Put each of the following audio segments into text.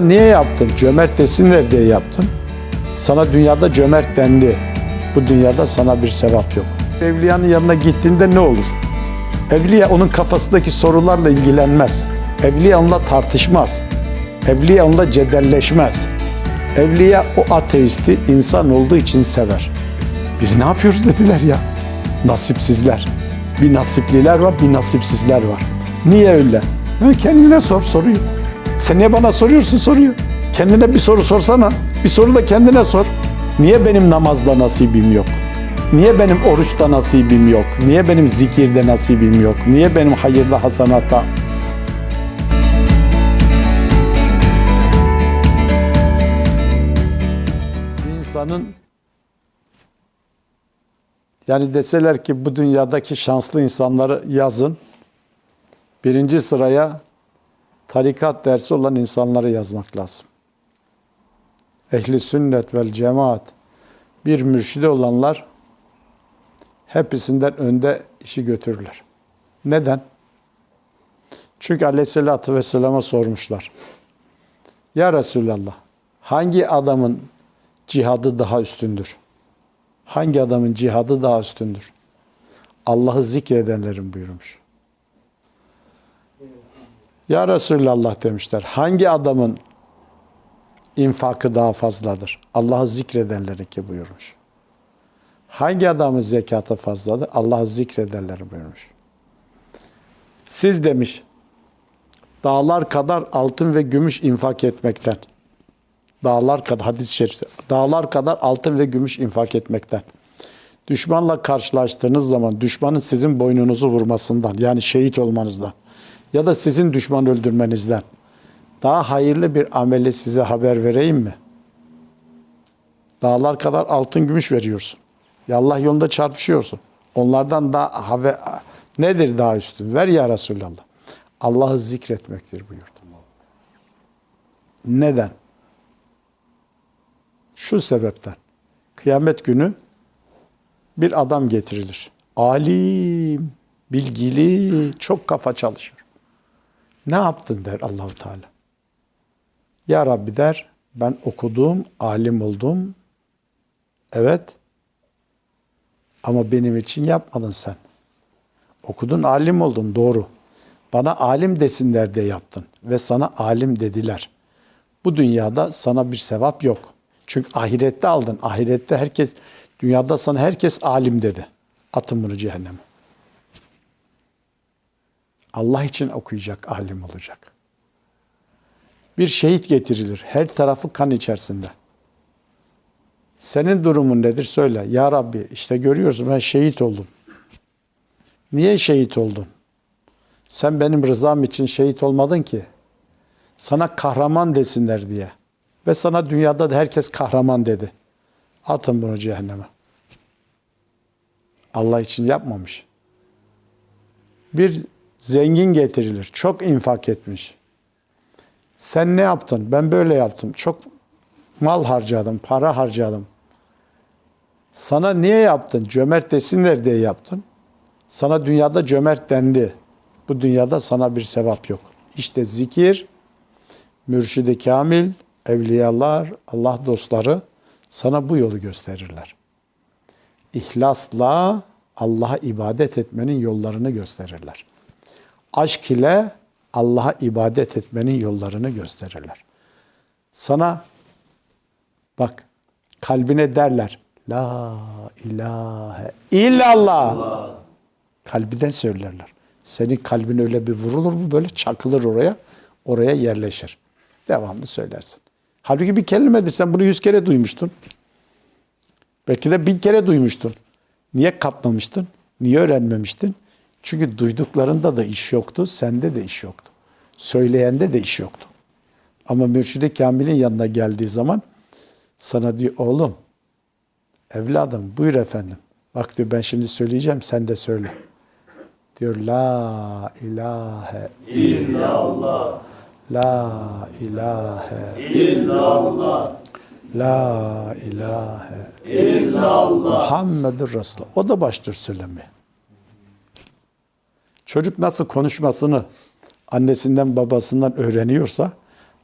Niye yaptın? Cömert desinler diye yaptın. Sana dünyada cömert dendi. Bu dünyada sana bir sevap yok. Evliyanın yanına gittiğinde ne olur? Evliya onun kafasındaki sorularla ilgilenmez. Evliya onunla tartışmaz. Evliya onunla cedelleşmez. Evliya o ateisti insan olduğu için sever. Biz ne yapıyoruz dediler ya. Nasipsizler. Bir nasipliler var, bir nasipsizler var. Niye öyle? Kendine sor soruyu. Sen niye bana soruyorsun soruyu? Kendine bir soru sorsana. Bir soru da kendine sor. Niye benim namazda nasibim yok? Niye benim oruçta nasibim yok? Niye benim zikirde nasibim yok? Niye benim hayırda hasanata? Bir insanın yani deseler ki bu dünyadaki şanslı insanları yazın. Birinci sıraya tarikat dersi olan insanları yazmak lazım. Ehli sünnet vel cemaat bir mürşide olanlar hepsinden önde işi götürürler. Neden? Çünkü aleyhissalatü vesselam'a sormuşlar. Ya Resulallah hangi adamın cihadı daha üstündür? Hangi adamın cihadı daha üstündür? Allah'ı zikredenlerin buyurmuş. Ya Resulallah demişler. Hangi adamın infakı daha fazladır? Allah'ı zikredenlerinki buyurmuş. Hangi adamın zekatı fazladır? Allah'ı zikredenleri buyurmuş. Siz demiş, dağlar kadar altın ve gümüş infak etmekten. Dağlar kadar, hadis-i şerifte, dağlar kadar altın ve gümüş infak etmekten. Düşmanla karşılaştığınız zaman düşmanın sizin boynunuzu vurmasından, yani şehit olmanızdan ya da sizin düşman öldürmenizden daha hayırlı bir ameli size haber vereyim mi? Dağlar kadar altın gümüş veriyorsun. Ya Allah yolunda çarpışıyorsun. Onlardan daha haber, nedir daha üstün? Ver ya Resulallah. Allah'ı zikretmektir buyurdu. Neden? Şu sebepten. Kıyamet günü bir adam getirilir. Alim, bilgili, çok kafa çalışır. Ne yaptın der Allahu Teala. Ya Rabbi der, ben okudum, alim oldum. Evet. Ama benim için yapmadın sen. Okudun, alim oldun, doğru. Bana alim desinler diye yaptın ve sana alim dediler. Bu dünyada sana bir sevap yok. Çünkü ahirette aldın. Ahirette herkes, dünyada sana herkes alim dedi. Atın bunu cehenneme. Allah için okuyacak, alim olacak. Bir şehit getirilir. Her tarafı kan içerisinde. Senin durumun nedir? Söyle. Ya Rabbi işte görüyorsun ben şehit oldum. Niye şehit oldun? Sen benim rızam için şehit olmadın ki. Sana kahraman desinler diye. Ve sana dünyada da herkes kahraman dedi. Atın bunu cehenneme. Allah için yapmamış. Bir zengin getirilir. Çok infak etmiş. Sen ne yaptın? Ben böyle yaptım. Çok mal harcadım, para harcadım. Sana niye yaptın? Cömert desinler diye yaptın. Sana dünyada cömert dendi. Bu dünyada sana bir sevap yok. İşte zikir, mürşidi kamil, evliyalar, Allah dostları sana bu yolu gösterirler. İhlasla Allah'a ibadet etmenin yollarını gösterirler. Aşk ile Allah'a ibadet etmenin yollarını gösterirler. Sana bak kalbine derler. La ilahe illallah. Kalbiden söylerler. Senin kalbin öyle bir vurulur mu böyle çakılır oraya. Oraya yerleşir. Devamlı söylersin. Halbuki bir kelimedir. Sen bunu yüz kere duymuştun. Belki de bin kere duymuştun. Niye kapmamıştın? Niye öğrenmemiştin? Çünkü duyduklarında da iş yoktu, sende de iş yoktu. Söyleyende de iş yoktu. Ama Mürşid-i Kamil'in yanına geldiği zaman sana diyor oğlum, evladım buyur efendim. Bak diyor ben şimdi söyleyeceğim sen de söyle. Diyor la ilahe illallah. La ilahe illallah. La ilahe illallah. Muhammedur Resulullah. O da başlıyor söylemeye. Çocuk nasıl konuşmasını annesinden babasından öğreniyorsa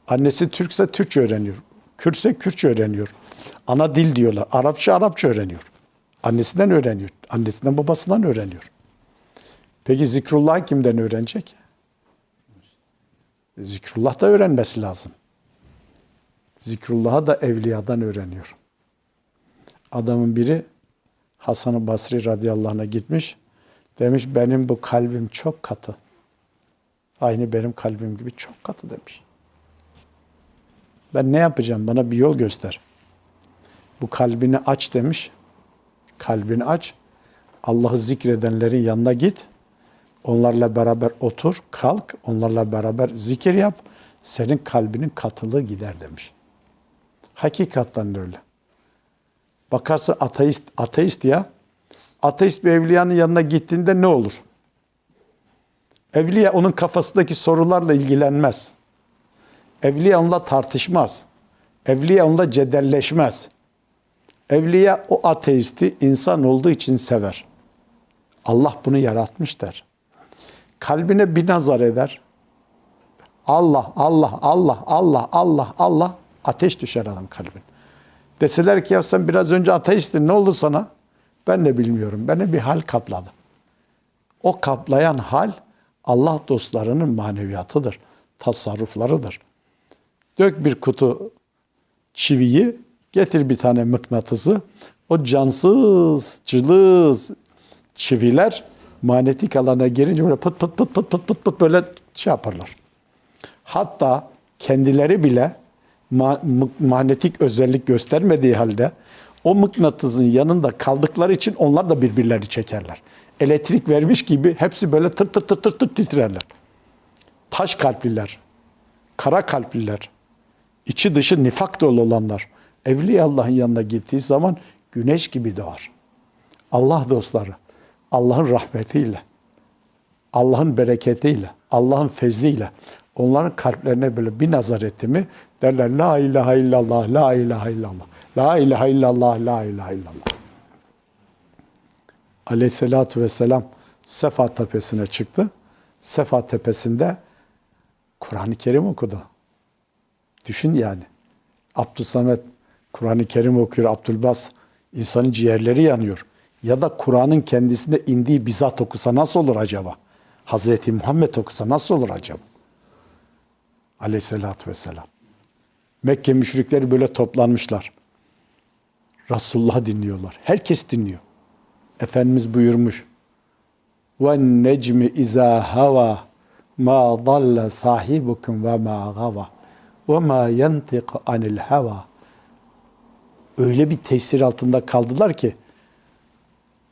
Annesi Türkse Türkçe öğreniyor. Kürtse Kürtçe öğreniyor. Ana dil diyorlar. Arapça Arapça öğreniyor. Annesinden öğreniyor. Annesinden babasından öğreniyor. Peki zikrullah kimden öğrenecek? Zikrullah da öğrenmesi lazım. Zikrullah'ı da evliyadan öğreniyor. Adamın biri Hasan-ı Basri radıyallahu anh'a gitmiş. Demiş benim bu kalbim çok katı. Aynı benim kalbim gibi çok katı demiş. Ben ne yapacağım? Bana bir yol göster. Bu kalbini aç demiş. Kalbini aç. Allah'ı zikredenlerin yanına git. Onlarla beraber otur, kalk. Onlarla beraber zikir yap. Senin kalbinin katılığı gider demiş. Hakikaten de öyle. Bakarsın ateist, ateist ya. Ateist bir evliyanın yanına gittiğinde ne olur? Evliya onun kafasındaki sorularla ilgilenmez. Evliya onunla tartışmaz. Evliya onunla cedelleşmez. Evliya o ateisti insan olduğu için sever. Allah bunu yaratmış der. Kalbine bir nazar eder. Allah, Allah, Allah, Allah, Allah, Allah ateş düşer adam kalbine. Deseler ki ya sen biraz önce ateistin ne oldu sana? Ben de bilmiyorum. Beni bir hal kapladı. O kaplayan hal Allah dostlarının maneviyatıdır, tasarruflarıdır. Dök bir kutu çiviyi, getir bir tane mıknatısı. O cansız, cılız çiviler manyetik alana gelince böyle pıt pıt pıt pıt pıt pıt pıt böyle şey yaparlar. Hatta kendileri bile ma- manyetik özellik göstermediği halde o mıknatısın yanında kaldıkları için onlar da birbirlerini çekerler. Elektrik vermiş gibi hepsi böyle tır tır tır tır tır titrerler. Taş kalpliler, kara kalpliler, içi dışı nifak dolu olanlar Evliya Allah'ın yanına gittiği zaman güneş gibi doğar. Allah dostları Allah'ın rahmetiyle, Allah'ın bereketiyle, Allah'ın fezliyle onların kalplerine böyle bir nazar etti mi derler La ilahe illallah, la ilahe illallah, la ilahe illallah, la ilahe illallah. Aleyhisselatü vesselam Sefa tepesine çıktı. Sefa tepesinde Kur'an-ı Kerim okudu. Düşün yani. Abdülsamet Kur'an-ı Kerim okuyor, Abdülbas insanın ciğerleri yanıyor. Ya da Kur'an'ın kendisinde indiği bizzat okusa nasıl olur acaba? Hazreti Muhammed okusa nasıl olur acaba? Aleyhisselatü vesselam. Mekke müşrikleri böyle toplanmışlar. Resulullah dinliyorlar. Herkes dinliyor. Efendimiz buyurmuş. Ve necmi izâ hava ma dalle sahibukum ve ma gava ve ma yentiq anil hava. Öyle bir tesir altında kaldılar ki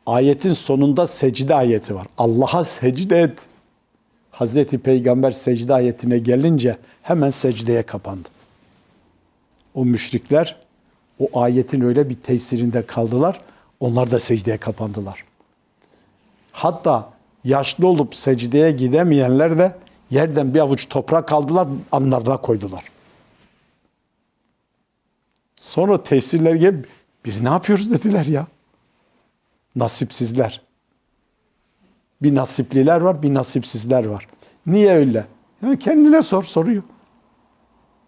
ayetin sonunda secde ayeti var. Allah'a secde et. Hazreti Peygamber secde ayetine gelince hemen secdeye kapandı. O müşrikler o ayetin öyle bir tesirinde kaldılar. Onlar da secdeye kapandılar. Hatta yaşlı olup secdeye gidemeyenler de yerden bir avuç toprak aldılar, anlarına koydular. Sonra tesirler gelip biz ne yapıyoruz dediler ya. Nasipsizler. Bir nasipliler var, bir nasipsizler var. Niye öyle? Ya kendine sor, soruyor.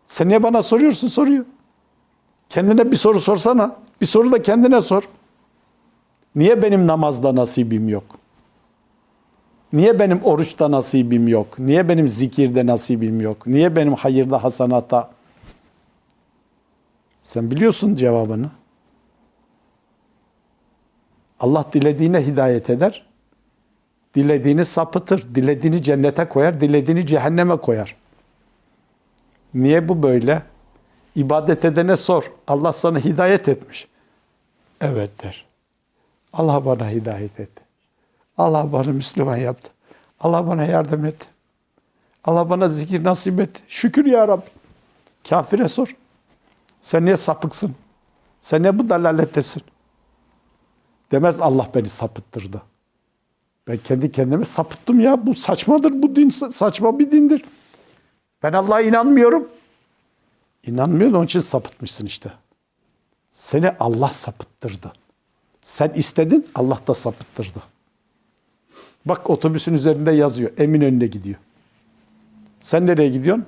Sen niye bana soruyorsun, soruyor. Kendine bir soru sorsana. Bir soru da kendine sor. Niye benim namazda nasibim yok? Niye benim oruçta nasibim yok? Niye benim zikirde nasibim yok? Niye benim hayırda, hasanata? Sen biliyorsun cevabını. Allah dilediğine hidayet eder. Dilediğini sapıtır. Dilediğini cennete koyar. Dilediğini cehenneme koyar. Niye bu böyle? İbadet edene sor. Allah sana hidayet etmiş. Evet der. Allah bana hidayet etti. Allah bana Müslüman yaptı. Allah bana yardım etti. Allah bana zikir nasip etti. Şükür ya Rabbi. Kafire sor. Sen niye sapıksın? Sen niye bu dalalettesin? Demez Allah beni sapıttırdı. Ben kendi kendime sapıttım ya. Bu saçmadır. Bu din saçma bir dindir. Ben Allah'a inanmıyorum. İnanmıyor onun için sapıtmışsın işte. Seni Allah sapıttırdı. Sen istedin, Allah da sapıttırdı. Bak otobüsün üzerinde yazıyor. Eminönü'ne gidiyor. Sen nereye gidiyorsun?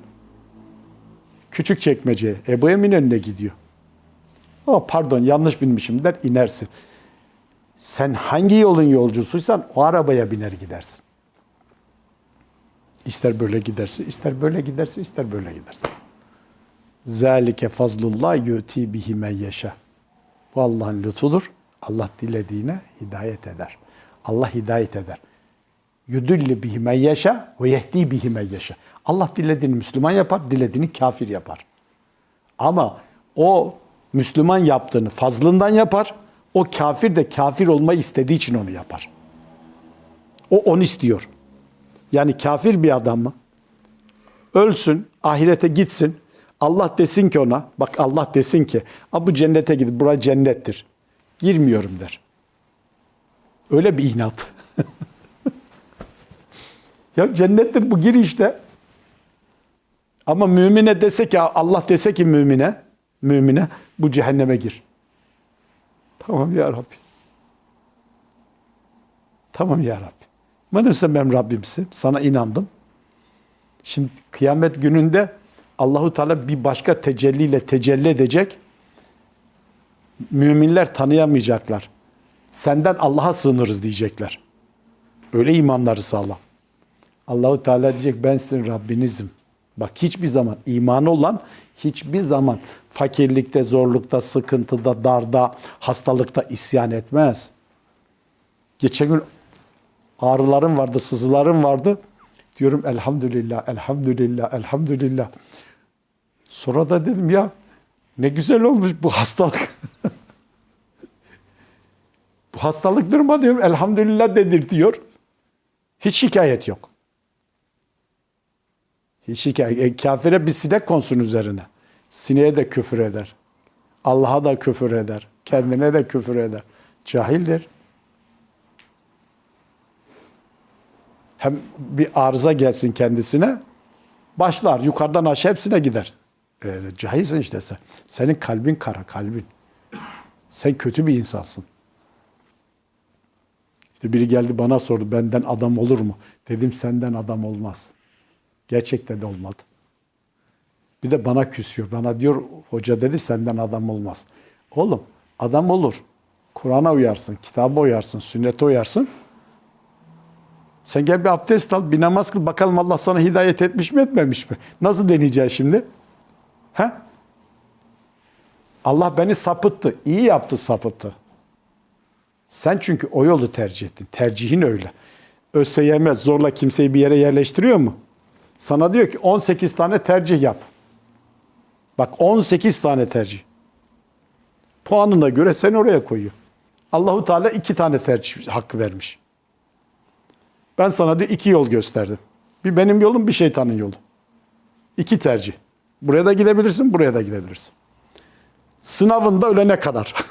Küçük çekmeceye. Ebu Eminönü'ne gidiyor. O pardon yanlış binmişim der inersin. Sen hangi yolun yolcusuysan o arabaya biner gidersin. İster böyle gidersin, ister böyle gidersin, ister böyle gidersin. Zalike fazlullah yuti bihi men yeşa. Bu Allah'ın lütfudur. Allah dilediğine hidayet eder. Allah hidayet eder. Yudilli bihi men yeşa ve yehdi bihi men yeşa. Allah dilediğini Müslüman yapar, dilediğini kafir yapar. Ama o Müslüman yaptığını fazlından yapar. O kafir de kafir olmayı istediği için onu yapar. O onu istiyor. Yani kafir bir adam mı? Ölsün, ahirete gitsin. Allah desin ki ona, bak Allah desin ki, "A bu cennete gidip bura cennettir. Girmiyorum der. Öyle bir inat. ya cennettir bu gir işte. Ama mümine dese ki Allah dese ki mümine, mümine bu cehenneme gir. Tamam ya Rabbi. Tamam ya Rabbi. Madem sen benim Rabbimsin, sana inandım. Şimdi kıyamet gününde Allahu Teala bir başka tecelliyle tecelli edecek. Müminler tanıyamayacaklar. Senden Allah'a sığınırız diyecekler. Öyle imanları sağlam. Allahu Teala diyecek ben sizin Rabbinizim. Bak hiçbir zaman imanı olan hiçbir zaman fakirlikte, zorlukta, sıkıntıda, darda, hastalıkta isyan etmez. Geçen gün ağrılarım vardı, sızılarım vardı. Diyorum elhamdülillah, elhamdülillah, elhamdülillah. Sonra da dedim ya ne güzel olmuş bu hastalık. bu hastalık durma diyorum elhamdülillah dedirtiyor. Hiç şikayet yok. Hiç şikayet. E, kafire bir sinek konsun üzerine. Sineğe de küfür eder. Allah'a da küfür eder. Kendine de küfür eder. Cahildir. Hem bir arıza gelsin kendisine. Başlar yukarıdan aşağı hepsine gider. E, cahilsin işte sen. Senin kalbin kara kalbin. Sen kötü bir insansın. İşte biri geldi bana sordu benden adam olur mu? Dedim senden adam olmaz. Gerçekten de olmadı. Bir de bana küsüyor. Bana diyor hoca dedi senden adam olmaz. Oğlum adam olur. Kur'an'a uyarsın, kitaba uyarsın, sünnete uyarsın. Sen gel bir abdest al, bir namaz kıl. Bakalım Allah sana hidayet etmiş mi etmemiş mi? Nasıl deneyeceğiz şimdi? He? Allah beni sapıttı. iyi yaptı sapıttı. Sen çünkü o yolu tercih ettin. Tercihin öyle. ÖSYM zorla kimseyi bir yere yerleştiriyor mu? Sana diyor ki 18 tane tercih yap. Bak 18 tane tercih. Puanına göre seni oraya koyuyor. Allahu Teala iki tane tercih hakkı vermiş. Ben sana diyor iki yol gösterdim. Bir benim yolum, bir şeytanın yolu. İki tercih. Buraya da gidebilirsin, buraya da gidebilirsin. Sınavında ölene kadar.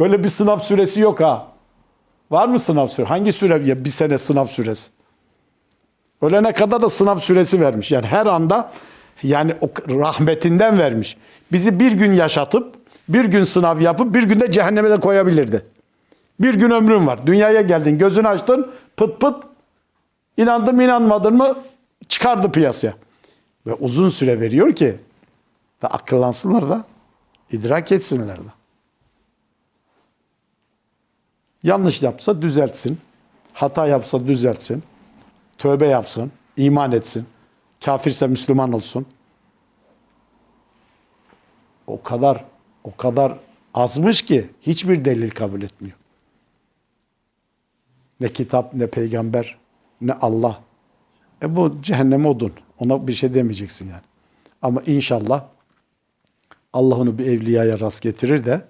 Böyle bir sınav süresi yok ha. Var mı sınav süresi? Hangi süre? Ya bir sene sınav süresi. Ölene kadar da sınav süresi vermiş. Yani her anda yani rahmetinden vermiş. Bizi bir gün yaşatıp, bir gün sınav yapıp, bir günde cehenneme de koyabilirdi. Bir gün ömrün var. Dünyaya geldin, gözünü açtın, pıt pıt. İnandın mı inanmadın mı çıkardı piyasaya. Ve uzun süre veriyor ki da akıllansınlar da, idrak etsinler de. Yanlış yapsa düzeltsin. Hata yapsa düzeltsin. Tövbe yapsın. iman etsin. Kafirse Müslüman olsun. O kadar o kadar azmış ki hiçbir delil kabul etmiyor. Ne kitap, ne peygamber, ne Allah. E bu cehennem odun. Ona bir şey demeyeceksin yani. Ama inşallah Allah onu bir evliyaya rast getirir de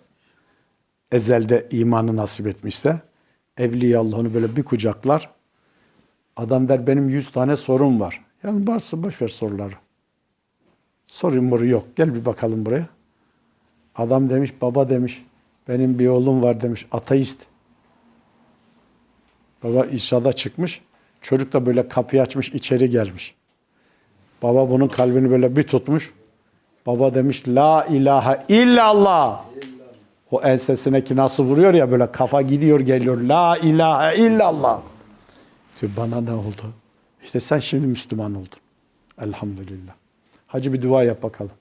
ezelde imanı nasip etmişse evliya Allah onu böyle bir kucaklar. Adam der benim yüz tane sorum var. Yani varsa boş ver soruları. Sorun moru yok. Gel bir bakalım buraya. Adam demiş baba demiş benim bir oğlum var demiş ateist. Baba inşaada çıkmış. Çocuk da böyle kapıyı açmış içeri gelmiş. Baba bunun kalbini böyle bir tutmuş. Baba demiş la ilahe illallah. O ensesine ki nasıl vuruyor ya böyle kafa gidiyor geliyor. La ilahe illallah. Diyor, bana ne oldu? İşte sen şimdi Müslüman oldun. Elhamdülillah. Hacı bir dua yap bakalım.